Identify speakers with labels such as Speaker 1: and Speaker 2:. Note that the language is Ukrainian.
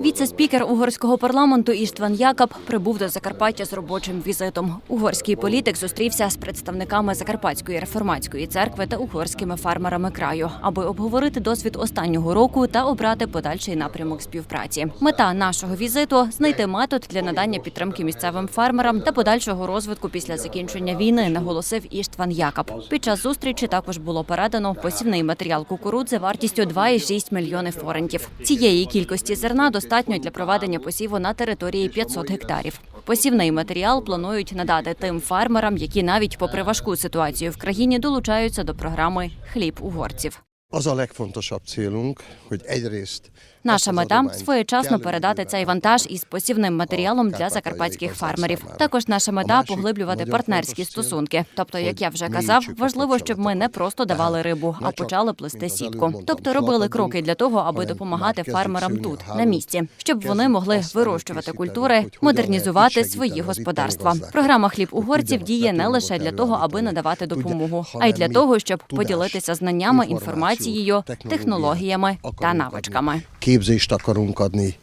Speaker 1: Віце-спікер угорського парламенту Іштван Якаб прибув до Закарпаття з робочим візитом. Угорський політик зустрівся з представниками Закарпатської реформатської церкви та угорськими фермерами краю, аби обговорити досвід останнього року та обрати подальший напрямок співпраці. Мета нашого візиту знайти метод для надання підтримки місцевим фермерам та подальшого розвитку після закінчення війни, наголосив Іштван Якаб. Під час зустрічі також було передано посівний матеріал кукурудзи вартістю 2,6 мільйони форентів. Цієї кількості зерна достатньо для проведення посіву на території 500 гектарів. Посівний матеріал планують надати тим фермерам, які навіть попри важку ситуацію в країні долучаються до програми Хліб угорців.
Speaker 2: Az a legfontosabb
Speaker 1: Наша мета своєчасно передати цей вантаж із посівним матеріалом для закарпатських фермерів. Також наша мета поглиблювати партнерські стосунки. Тобто, як я вже казав, важливо, щоб ми не просто давали рибу, а почали плести сітку. Тобто робили кроки для того, аби допомагати фермерам тут на місці, щоб вони могли вирощувати культури, модернізувати свої господарства. Програма хліб угорців діє не лише для того, аби надавати допомогу, а й для того, щоб поділитися знаннями, інформацією, технологіями та навичками.
Speaker 2: képzést akarunk adni.